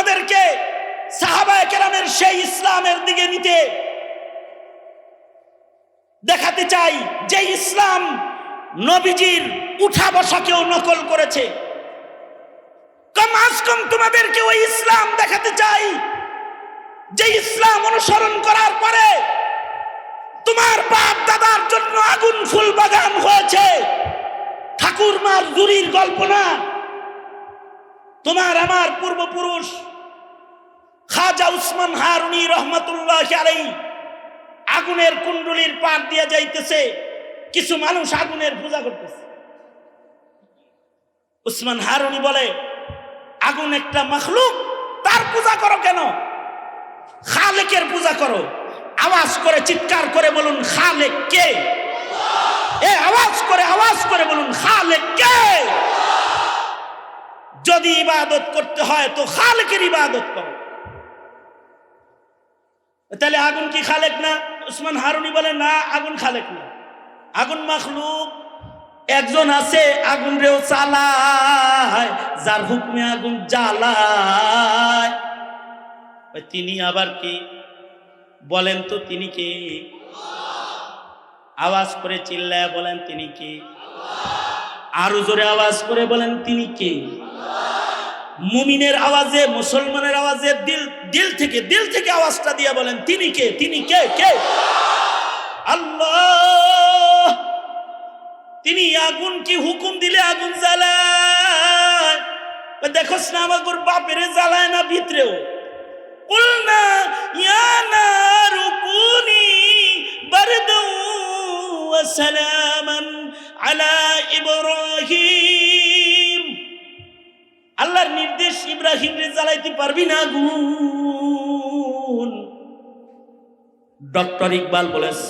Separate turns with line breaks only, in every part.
তোমাদেরকে সাহাবায়ে কেরামের সেই ইসলামের দিকে নিতে দেখাতে চাই যে ইসলাম নবীজির উঠা বসাকেও নকল করেছে। কম আজ কম তোমাদেরকে ওই ইসলাম দেখাতে চাই যে ইসলাম অনুসরণ করার পরে তোমার বাপ দাদার জন্য আগুন ফুল বাগান হয়েছে। ঠাকুরমার জুরির গল্প না। তোমার আমার পূর্বপুরুষ খাজা উসমান হারুনি রহমতুল্লাহ আলাই আগুনের কুণ্ডলির পার দিয়ে যাইতেছে, কিছু মানুষ আগুনের পূজা করতেছে। উসমান হারুনি বলে, আগুন একটা মখলুক, তার পূজা করো কেন? খালেকের পূজা করো। আওয়াজ করে চিৎকার করে বলুন, খালেক কে? এ আওয়াজ করে আওয়াজ করে বলুন, খালেক কে? যদি ইবাদত করতে হয়, তো খালেকের ইবাদত করো। তাহলে আগুন কি খালেক না? উসমান হারুনি বলে, না, আগুন খালেক না। আগুন মখলুক, একজন আছে, আগুন রেও চালায়, যার হুকমে আগুন জ্বালায়। তিনি আবার কি? বলেন তো তিনি কি? আওয়াজ করে চিল্লায় বলেন তিনি কি? আরও জোরে আওয়াজ করে বলেন তিনি কে? মুমিনের আওয়াজে, মুসলমানের আওয়াজে দিল দিল থেকে দিল থেকে আওয়াজটা দিয়ে বলেন, তিনি কে? তিনি কে? কে? আল্লাহ! তিনি আগুন কি হুকুম দিলে আগুন জ্বালায়? দেখো না আমার বাপেরে জ্বালায় না ভিতরেও? কুলনা ইয়া সালামান আলা ইব্রাহিম। ইব্রাহিম জ্বালাইতে পারবি না আগুন ডক্টর ইকবাল বলেস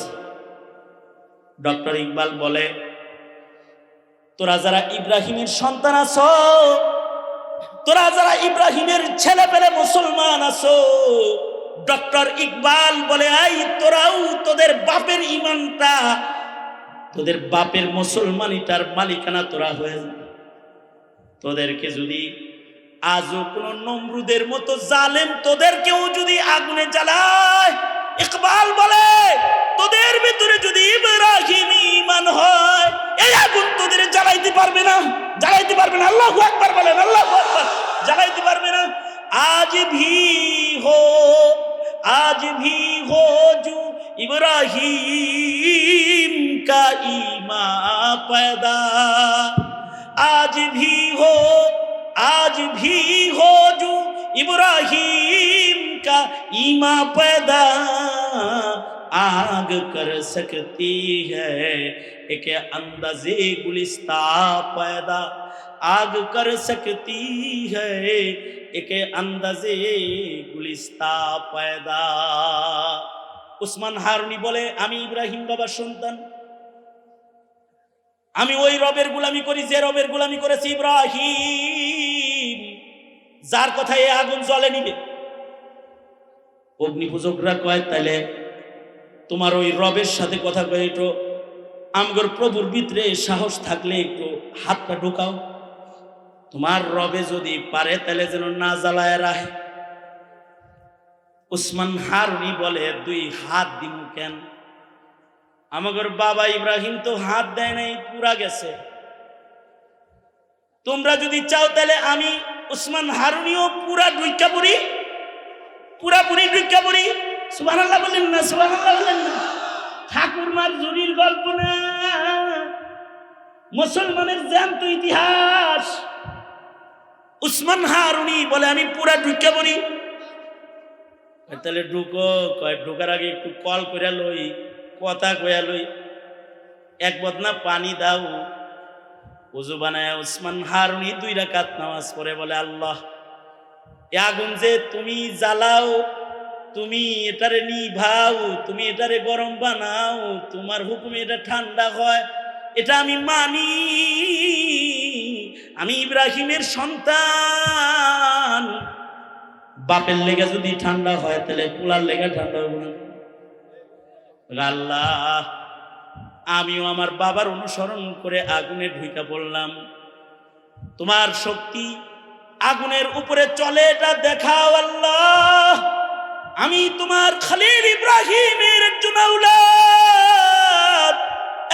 ডক্টর ইকবাল বলে, তোরা যারা ইব্রাহিমের সন্তান আছো, তোরা যারা ইব্রাহিমের ছেলে পেলে মুসলমান আছো, ডক্টর ইকবাল বলে, আই, তোরাও তোদের বাপের ইমানটা, তোদের বাপের মুসলমানিটার মালিকানা তোরা হয়ে তোদেরকে যদি আজও কোন নমরুদের মতো জালেম তোদের কেউ যদি আগুনে জ্বালায়, ইকবাল বলে, তোদের ভিতরে যদি ইমান হয়, এই আগুন তোদের জ্বালাইতে পারবে না, জ্বালাইতে পারবে না। আল্লাহ একবার বলেন, আল্লাহ জ্বালাইতে পারবে না। আজ ভি হো, আজ ভি হো জু ইব্রাহিম কা ইমা পয়দা। আজ ভি হো आज भी हो जो इब्राहिम का ईमा पैदा आग कर सकती है एक अंदाजे गुलिस्ता पैदा आग कर सकती है एक अंदाजे गुलिस्ता पैदा উসমান হারুনি বলে আমি ইব্রাহিম বাবার সন্তান আমি ওই রবের গুলামি করি যে রবের গুলামি করেছে ইব্রাহিম যার কথায় এই আগুন জ্বলে নিবে। অগ্নি পূজকরা কয় তাহলে তোমার ওই রবের সাথে কথা কয়ে একটু আমগর প্রভুর ভিতরে সাহস থাকলে একটু হাতটা ঢোকাও। তোমার রবে যদি পারে তাহলে যেন না জ্বালায় রাখে উসমান হারুনি বলে, দুই হাত দিমু কেন? আমাদের বাবা ইব্রাহিম তো হাত দেয় নাই, পুরা গেছে। তোমরা যদি চাও তাহলে আমি উসমান হারুনিও পুরা ডুইকা পড়ি পুরাপুরি ডুইকা পড়ি সুবহানাল্লাহ বলেন না, সুবহানাল্লাহ বলেন না। ঠাকুরমার জুরির গল্প না। মুসলমানের জ্যান্ত ইতিহাস। উসমান হারুনি বলে, আমি পুরা ডুইকা পড়ি তাহলে ঢুকো, কয়, ঢুকার আগে একটু কল করে লই, কথা কয়া লই। এক বদনা পানি দাও। উজু বানায় উসমান হারুনি দুই রাকাত নামাজ পড়ে বলে, আল্লাহ, এ আগুন যে তুমি জ্বালাও, তুমি এটারে নিভাও, তুমি এটারে গরম বানাও, তোমার হুকুমে এটা ঠান্ডা হয়, এটা আমি মানি। আমি ইব্রাহিমের সন্তান। বাপের লেগে যদি ঠান্ডা হয়, তাহলে কুলার লেগে ঠান্ডা হবে না? আল্লাহ আমিও আমার বাবার অনুসরণ করে আগুনে ঢুইকা পড়লাম। তোমার শক্তি আগুনের উপরে চলে, এটা দেখাও আল্লাহ। আমি তোমার খালিল ইব্রাহিমের একজন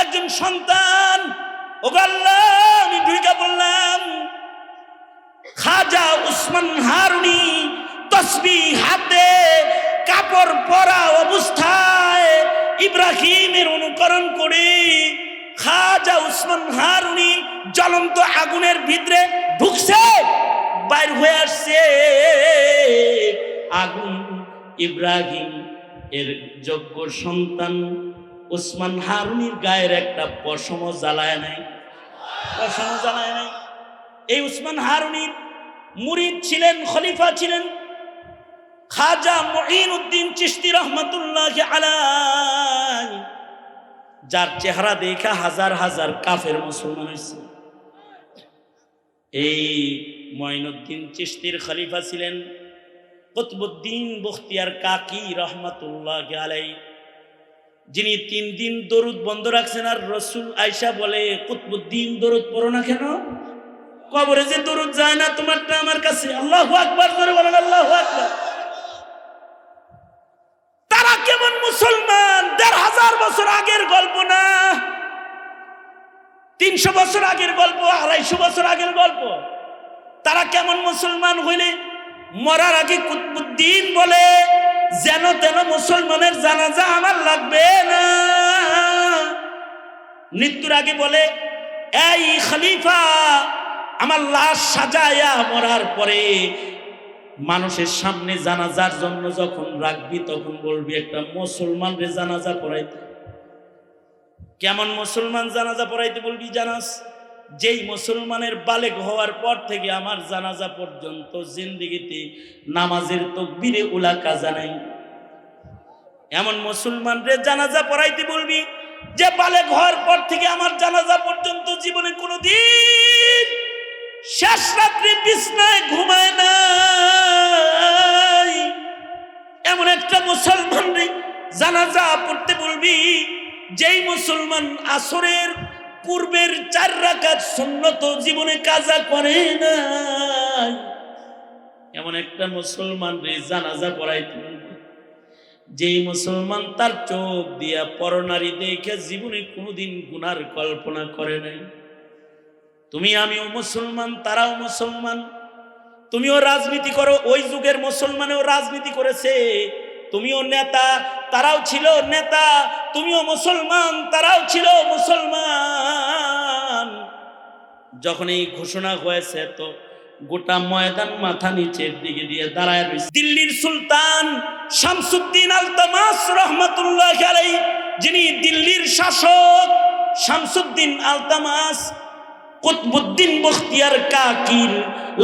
একজন সন্তান। ও আমি ঢুইকা বললাম খাজা উসমান হারুনি তসবি হাতে কাপড় পরা অবস্থায় ইব্রাহিমের অনুকরণ করে খাজা উসমান হারুনি জ্বলন্ত আগুনের ভিতরে ঢুকছে, বাইর হয়ে আসছে। আগুন ইব্রাহিম এর যোগ্য সন্তান উসমান হারুনির গায়ের একটা পশম জ্বালায় নাই। পশম জ্বালায় নাই। এই উসমান হারুনির মুরিদ ছিলেন, খলিফা ছিলেন খাজা মঈন উদ্দিন চিস্তি রহমতুল্লাহ আলাই যার চেহারা দেখা হাজার হাজার কাফের মুসলমান হয়েছে। এই মঈনুদ্দিন চিস্তির খলিফা ছিলেন কুতবুদ্দিন বখতিয়ার কাকি রহমতুল্লাহ আলাই যিনি তিন দিন দরুদ বন্ধ রাখছেন আর রসুল আয়সা বলে, কুতবুদ্দিন, দরুদ পড়ো না কেন? কবরে যে দরুদ যায় না, তোমারটা আমার কাছে। আল্লাহ আকবার করে বলেন, আল্লাহ আকবার। কেমন মুসলমান? দেড় হাজার বছর আগের গল্প না? তিনশো বছর আগের গল্প, আড়াইশো বছর আগের গল্প। তারা কেমন মুসলমান হইলে? মরার আগে কুতবুদ্দিন বলে, যেন তেন মুসলমানের জানাজা আমার লাগবে না। মৃত্যুর আগে বলে, এই খলিফা, আমার লাশ সাজায়া মরার পরে মানুষের সামনে জানাজার জন্য যখন রাখবি, তখন বলবি, একটা মুসলমান রে জানাজা পড়াইতে। কেমন মুসলমান জানাজা পড়াইতে বলবি, জানাস? যেই মুসলমানের বালেক হওয়ার পর থেকে আমার জানাজা পর্যন্ত জিন্দিগিতে নামাজের তকবিরে উলা কাজা নাই। এমন মুসলমান রে জানাজা পড়াইতে বলবি, যে বালেক হওয়ার পর থেকে আমার জানাজা পর্যন্ত জীবনে কোনোদিন শেষ রাত্রি বিছনায় ঘুমায় নাই। এমন একটা মুসলমান জানাজা পড়তে বলবি, যেই মুসলমান আসরের পূর্বের চার রাকাত সুন্নত জীবনে কাজা করে নাই। এমন একটা মুসলমান রে, জানাজা পড়াইতে যেই মুসলমান তার চোখ দিয়া পরনারী দেখে জীবনে কোনোদিন গুনার কল্পনা করে নাই। তুমি আমিও মুসলমান, তারাও মুসলমান। তুমিও রাজনীতি করো, ওই যুগের মুসলমানেও রাজনীতি করেছে। তুমিও নেতা, তারাও ছিল নেতা। তুমিও মুসলমান, তারাও ছিল মুসলমান। যখন এই ঘোষণা হয়েছে তো গোটা ময়দান মাথা নিচের দিকে দিয়ে দাঁড়ায় রয়েছে। দিল্লির সুলতান শামসুদ্দিন আলতামাস রহমতুল্লাহ যিনি দিল্লির শাসক শামসুদ্দিন আলতামাস কুতবুদ্দিন বখতিয়ার কাকির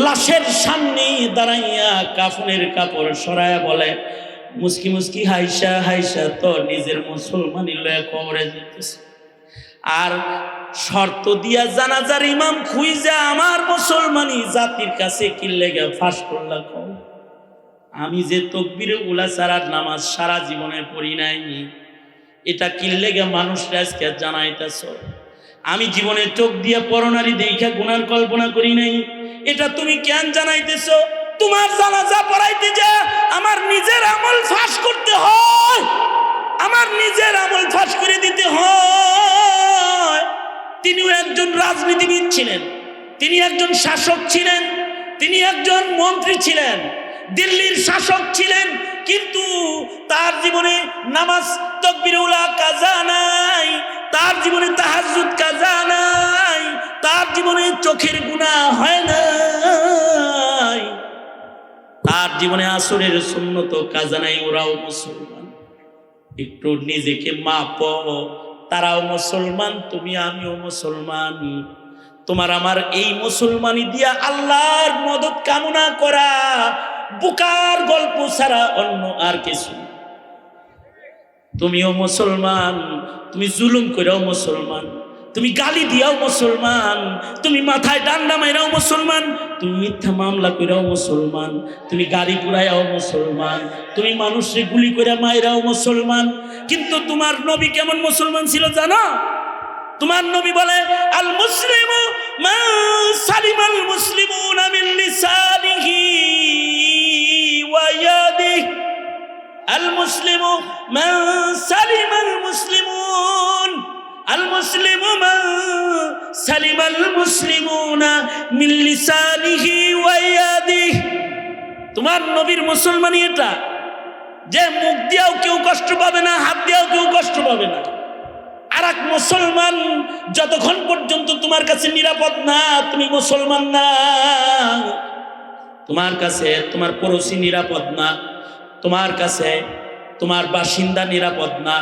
লাশের সামনে দাঁড়াইয়া কাফনের কাপড় সরায়া বলে, মুসকি মুসকি হাইসা হাইসা, তো নিজের মুসলমানি লয়ে কবরে যেতেছে আর শর্ত দিয়া জানাজার ইমাম খুইজা আমার মুসলমানি জাতির কাছে কিল্লে গে ফাঁস করলা কও। আমি যে তকবিরে উলা সারার নামাজ সারা জীবনে পড়ি নাই। এটা কিল্লে গে মানুষরা আজকে জানাইতেছ? আমি জীবনে চোখ দিয়ে পরনারী দেখা গুনার কল্পনা করি নাই। এটা তুমি কেন জানাইতেছ? তোমার জানাজা পড়াইতে যা, আমার নিজের আমল ফাঁস করতে হয়। আমার নিজের আমল ফাঁস করে দিতে হয়। তিনিও একজন রাজনীতিবিদ ছিলেন, তিনি একজন শাসক ছিলেন, তিনি একজন মন্ত্রী ছিলেন, দিল্লির শাসক ছিলেন, কিন্তু তার জীবনে নামাজ তকবিরুলা কাজা নাই তার জীবনে তাহাজুদ কাজা নাই, তার জীবনে চোখের গুণা হয় নাই। তার জীবনে আসরের সুন্নত কাজা নাই, ওরাও মুসলমান। একটু নিজেকে মাপ, তারাও মুসলমান, তুমি আমিও মুসলমান। তোমার আমার এই মুসলমানি দিয়া আল্লাহর মদত কামনা করা, বুকার গল্প ছাড়া অন্য আর কিছু। তুমিও মুসলমান, তুমি জুলুম করেও মুসলমান, তুমি গালি দিয়াও মুসলমান, তুমি মাথায় ডান্ডা মাইরাও মুসলমান, তুমি মিথ্যা মামলা কইরাও মুসলমান, তুমি গাড়ি পুরাইয়াও মুসলমান, তুমি মানুষে গুলি করে মাইরাও মুসলমান। কিন্তু তোমার নবী কেমন মুসলমান ছিল জানো? তোমার নবী বলে আল মুসলিম মান সালিমাল মুসলিমুনা المسلم من سلم المسلمون المسلم من سلم المسلمون من لسانه ويده তোমার নবীর মুসলমানই এটা যে মুখ দিয়েও কেউ কষ্ট পাবে না হাত দিয়েও কেউ কষ্ট পাবে না আর এক মুসলমান যতক্ষণ পর্যন্ত তোমার কাছে নিরাপদ না তুমি মুসলমান না তোমার কাছে তোমার পড়োশি নিরাপদ না তোমার কাছে তোমার বাসিন্দা নিরাপদ না,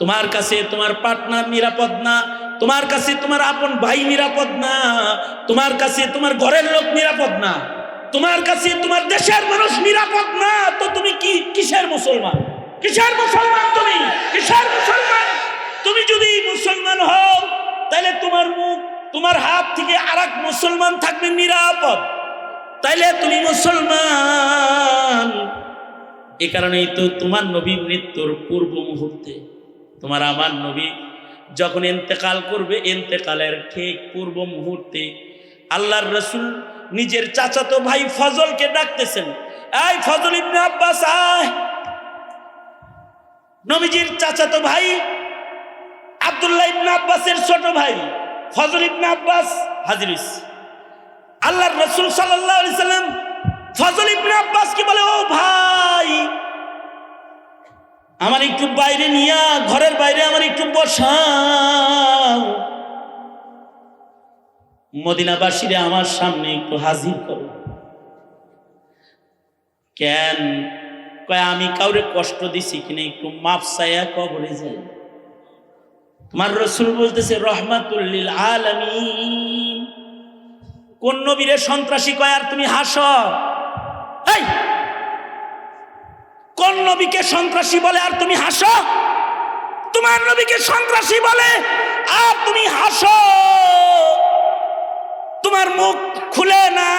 তোমার কাছে তোমার পার্টনার নিরাপদ না, তোমার কাছে তোমার আপন ভাই নিরাপদ না, তোমার কাছে তোমার ঘরের লোক নিরাপদ না, তোমার কাছে তোমার দেশের মানুষ নিরাপদ না, তো তুমি কি কিসের মুসলমান? কিসের মুসলমান তুমি? কিসের মুসলমান? তুমি যদি মুসলমান হও তাহলে তোমার মুখ, তোমার হাত থেকে আর মুসলমান থাকবে নিরাপদ। তাইলে তুমি মুসলমান। এ কারণেই তো তোমার নবী মৃত্যুর পূর্ব মুহূর্তে, তোমার আমার নবী যখন এন্তেকাল করবে, এন্তেকালের ঠিক পূর্ব মুহূর্তে আল্লাহর রসুল নিজের চাচাতো ভাই ফজলকে ডাকতেছেন, এই ফজল ইবনে আব্বাস, আয়। নবীজির চাচাতো ভাই আব্দুল্লাহ ইবনে আব্বাসের ছোট ভাই ফজল ইবনে আব্বাস হাজির আল্লাহর রসুল আলাইহি সাল্লাম ফজল ইবনে আব্বাস কি বলে, ও ভাই, আমার একটু বাইরে নিয়া, ঘরের বাইরে আমার একটু বসাও। মদিনাবাসীরা আমার সামনে একটু হাজির করো। কেন? কয়, আমি কাউরে কষ্ট দিছি কিনা, একটু মাপ চাইয়া কবরে যাই। তোমার রসুল বলতেছে রহমাতুল্লিল আলামিন। কোন নবীরে সন্ত্রাসী কয়, আর তুমি হাসো। কোন নবীকে সন্ত্রাসী বলে আর তুমি হাসো? তোমার নবীকে সন্ত্রাসী বলে আর তুমি হাসো। তোমার মুখ খুলে না,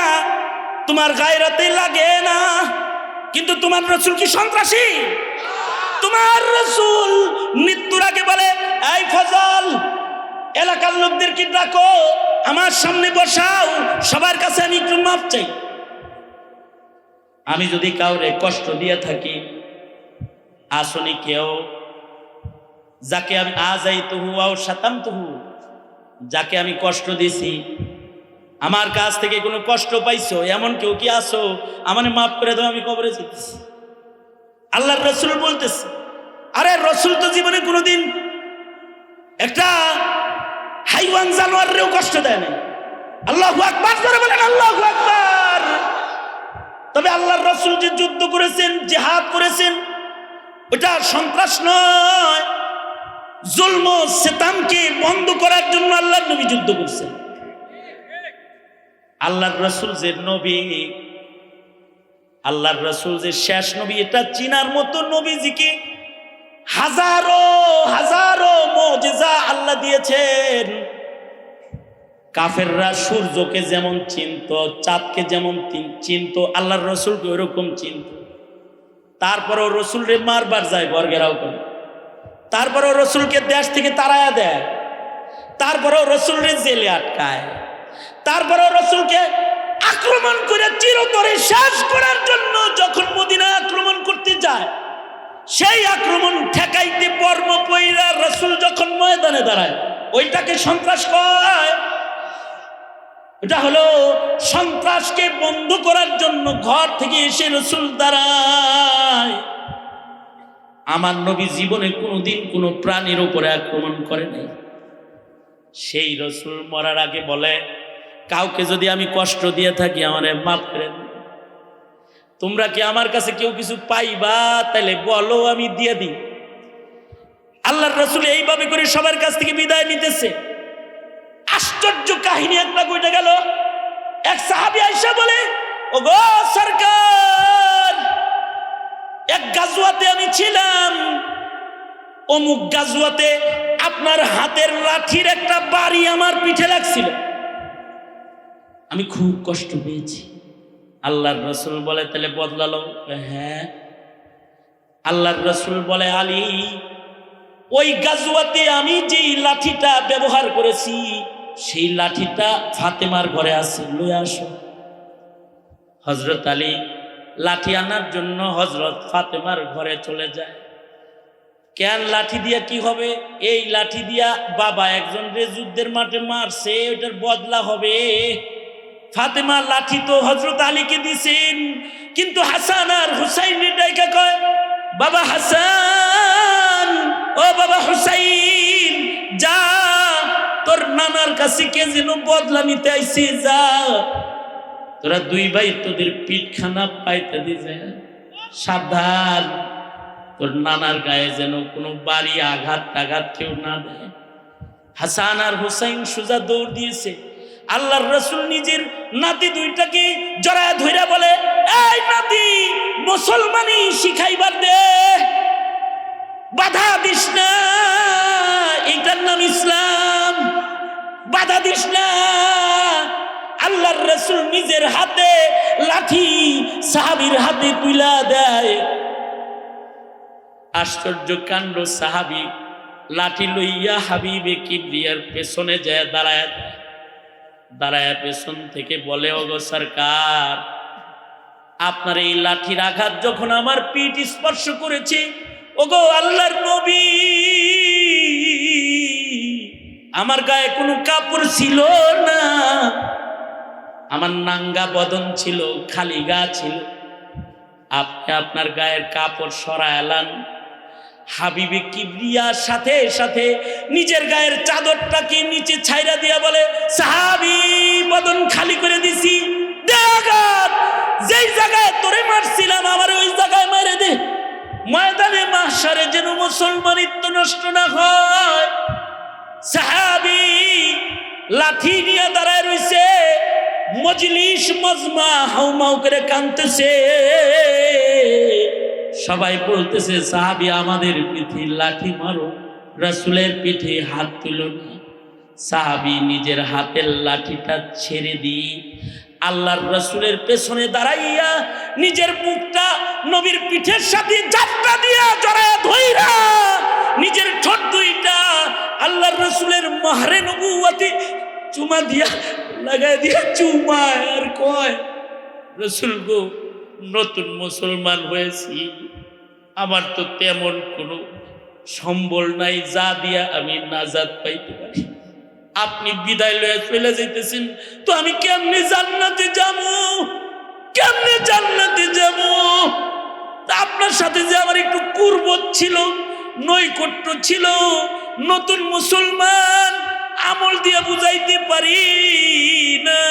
তোমার গায়রাতে লাগে না। কিন্তু তোমার রসুল কি সন্ত্রাসী? তোমার রসুল মৃত্যুর আগে বলে, এই ফজল, এলাকার লোকদের লোকদেরকে ডাকো? আমার সামনে বসাও, সবার কাছে আমি একটু মাপ চাই। আমি যদি কাউরে কষ্ট দিয়ে থাকি, আসনি কেউ, যাকে আমি আজাই তহু আও সাতাম তহু যাকে আমি কষ্ট দিছি, আমার কাছ থেকে কোনো কষ্ট পাইছো, এমন কেউ কি আসো আমার মাফ করে দাও, আমি কবরে যেতেছি। আল্লাহর রসুল বলতেছে, আরে রসুল তো জীবনে কোনোদিন একটা হাইওয়ান জানোয়ারেও কষ্ট দেয় না আল্লাহ আকবার করে বলেন, আল্লাহ আকবার। তবে আল্লাহর রসুল যে যুদ্ধ করেছেন, জেহাদ করেছেন, ওটা সন্ত্রাস নয়। জুলম সেতামকে বন্ধ করার জন্য আল্লাহর নবী যুদ্ধ করছেন। আল্লাহর রসুল যে নবী, আল্লাহর রসুল যে শেষ নবী, এটা চিনার মতো নবীজিকে হাজারো হাজারো মজেজা আল্লাহ দিয়েছেন। কাফেররা সূর্যকে যেমন চিনত, চাঁদকে যেমন চিন- চিনত, আল্লাহর রসুলকে ওরকম চিনত। তারপরও রসুলরে মারবার যায় গড়গেরাও করে। তারপরেও রসুলকে দেশ থেকে তাড়ায়া দেয়। তারপরেও রসুলরে জেলে আটকায়। তারপরেও রসুলকে আক্রমণ করে চিরতরে শেষ করার জন্য যখন মদিনা আক্রমণ করতে যায়, সেই আক্রমণ ঠেকাইতে পর্ম পইরা রসুল যখন ময়দানে দাঁড়ায়, ওইটাকে সন্ত্রাস কয়। এটা হলো সন্ত্রাসকে বন্ধ করার জন্য ঘর থেকে এসে রসুল দাঁড়ায়। আমার নবী জীবনে কোনোদিন কোনো প্রাণীর উপরে আক্রমণ করে নাই। সেই রসুল মরার আগে বলে, কাউকে যদি আমি কষ্ট দিয়ে থাকি, আমারে মাফ করে তোমরা কি আমার কাছে কেউ কিছু পাইবা? তাহলে বলো, আমি দিয়ে দিই। আল্লাহর রসুল এইভাবে করে সবার কাছ থেকে বিদায় নিতেছে। আশ্চর্য কাহিনী একটা কইটা গেল। এক সাহাবি আইসা বলে ও গো সরকার, এক গাজুয়াতে আমি ছিলাম। অমুক গাজুয়াতে আপনার হাতের লাঠির একটা বাড়ি আমার পিঠে লাগছিল। আমি খুব কষ্ট পেয়েছি। আল্লাহর রসুল বলে, তাহলে বদলালো? হ্যাঁ। আল্লাহর রসুল বলে, আলী, ওই গাজুয়াতে আমি যেই লাঠিটা ব্যবহার করেছি সেই লাঠিটা ফাতেমার ঘরে আছে। লয়ে আসো। হজরত আলী লাঠি আনার জন্য হজরত ফাতেমার ঘরে চলে যায়। কেন লাঠি দিয়া কি হবে? এই লাঠি দিয়া বাবা একজন রে যুদ্ধের মাঠে মারছে, ওইটার বদলা হবে। ফাতেমা লাঠি তো হজরত আলীকে দিছেন, কিন্তু হাসান আর হুসাইন ডাইকা কয়, বাবা হাসান, ও বাবা হুসাইন, যা তোর নানার কাছে কে যেন বদলা নিতে আইছে, যা। তোরা দুই ভাই তোদের পিঠখানা পাইতে দি দিছে সাবধান। তোর নানার গায়ে যেন কোনো বাড়ি আঘাত টাঘাত কেউ না দেয়। হাসান আর হুসাইন সুজা দৌড় দিয়েছে। আল্লাহর রসুল নিজের নাতি দুইটাকে জড়ায় ধইরা বলে, এই নাতি মুসলমানি শিখাইবার দে। বাধা দিস না। এটার নাম ইসলাম। বাধা দিস না। আল্লাহর রসুল নিজের হাতে লাঠি সাহাবির হাতে তুলা দেয়। আশ্চর্য কাণ্ড, সাহাবি লাঠি লইয়া হাবিবে কিবরিয়ার পেছনে যায় দাঁড়ায়। দাঁড়ায় পেছন থেকে বলে, ওগো সরকার, আপনার এই লাঠির আঘাত যখন আমার পিঠ স্পর্শ করেছে, ওগো আল্লাহর নবী আমার গায়ে কোনো কাপড় ছিল না। আমার নাঙ্গা বদন ছিল, খালি গা ছিল। আপনি আপনার গায়ের কাপড় সরায়ালান হাবিবে কিবরিয়ার সাথে সাথে নিজের গায়ের চাদরটাকে নিচে ছাইরা দিয়া বলে, সাহাবি, বদন খালি করে দিছি। যেই জায়গায় তোরে মারছিলাম, আমার ওই জায়গায় মেরে দে। ময়দানে মাসারে যেন মুসলমানিত্ব নষ্ট না হয়। সাহাবি লাঠি নিয়ে দাঁড়ায় রয়েছে। মজলিস মজমা হাউমাউ করে কাঁদতেছে। সবাই বলতেছে, সাহাবি, আমাদের পিঠে লাঠি মারো, রাসুলের পিঠে হাত তুলো না। সাহাবি, নিজের হাতের লাঠিটা ছেড়ে দিয়ে আল্লাহর রসুলের পেছনে দাঁড়াইয়া নিজের মুখটা নবীর পিঠের সাথে যাত্রা দিয়া জড়ায় ধইরা নিজের ঠোঁট দুইটা আল্লাহর রসুলের মাহরে নবুয়াতে চুমা দিয়া লাগাই দিয়া চুমা আর কয়, রসুল গো, নতুন মুসলমান হয়েছি। আমার তো তেমন কোনো সম্বল নাই, যা দিয়া আমি নাজাদ পাইতে পারি। আপনি বিদায় লয়ে চলে যাইতেছেন। তো আমি কেমনে জান্নাতে যাব? কেমনে জান্নাতে যাব? আপনার সাথে যে আমার একটু কুরবত ছিল, নৈকট্য ছিল, নতুন মুসলমান, আমল দিয়ে বুঝাইতে পারি না।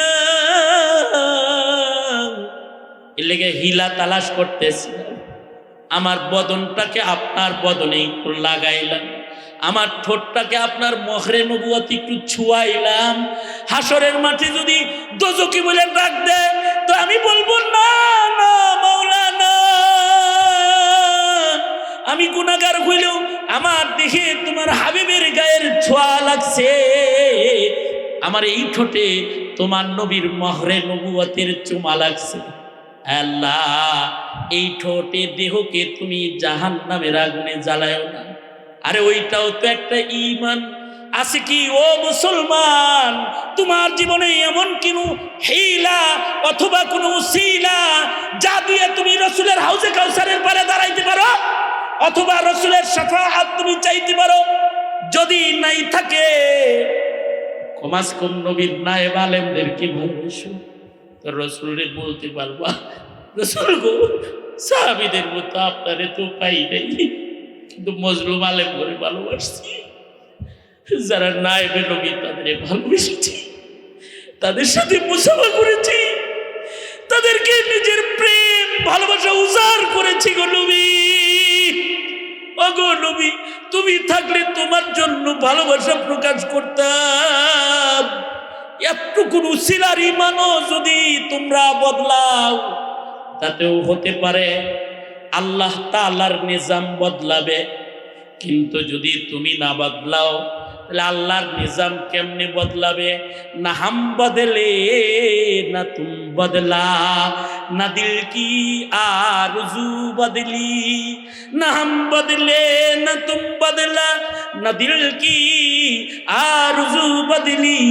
হিলা তালাশ করতেছিলাম আমার বদনটাকে আপনার বদনে একটু লাগাইলাম। আমার ঠোঁটটাকে আপনার মহরে নবুয়াতে একটু ছুয়াইলাম। হাসরের মাঠে যদি দোজকি বলে ডাক দেয় তো আমি বলব, না না, মাওলানা। আমি গুণাগার হইলেও আমার দেখে তোমার হাবিবের গায়ের ছোঁয়া লাগছে। আমার এই ঠোঁটে তোমার নবীর মহরে নবুয়তের চুমা লাগছে। আল্লাহ, এই ঠোঁটে দেহকে তুমি জাহান নামের আগুনে জ্বালায়ও না। আরে ওইটাও তো একটা ইমান আছে কি, ও মুসলমান, তোমার জীবনে এমন কিনু হেইলা অথবা কোনো উসিলা যা দিয়ে তুমি রসুলের হাউজে কাউসারের পারে দাঁড়াইতে পারো? অথবা রসুলের সাফাহাত তুমি চাইতে পারো? যদি নাই থাকে কমাস কম নবীর নায়েব আলেমদেরকে ভালোবাসো তো রসুলের বলতে পারবা, রসুল গো, সাহাবিদের মতো আপনারে তো পাই নাই। কিন্তু মজলুম আলেম করে ভালোবাসছি। যারা নায়েবে নবী, তাদের ভালোবেসেছি। তাদের সাথে মুসাফা করেছি। তাদেরকে নিজের প্রেম, ভালোবাসা উজাড় করেছি গো নবী। অগো নবী, তুমি থাকলে তোমার জন্য ভালোবাসা প্রকাশ করতাম। এতটুকু উসিলার ইমানও যদি তোমরা বদলাও, তাতেও হতে পারে আল্লাহ তালার নিজাম বদলাবে। কিন্তু যদি তুমি না বদলাও, তাহলে আল্লাহর নিজাম কেমনে বদলাবে? না হাম বদলে, না তুম বদলা, না দিল কি আর বদলি। না হাম বদলে, না তুম বদলা, না দিল কি আর বদলি।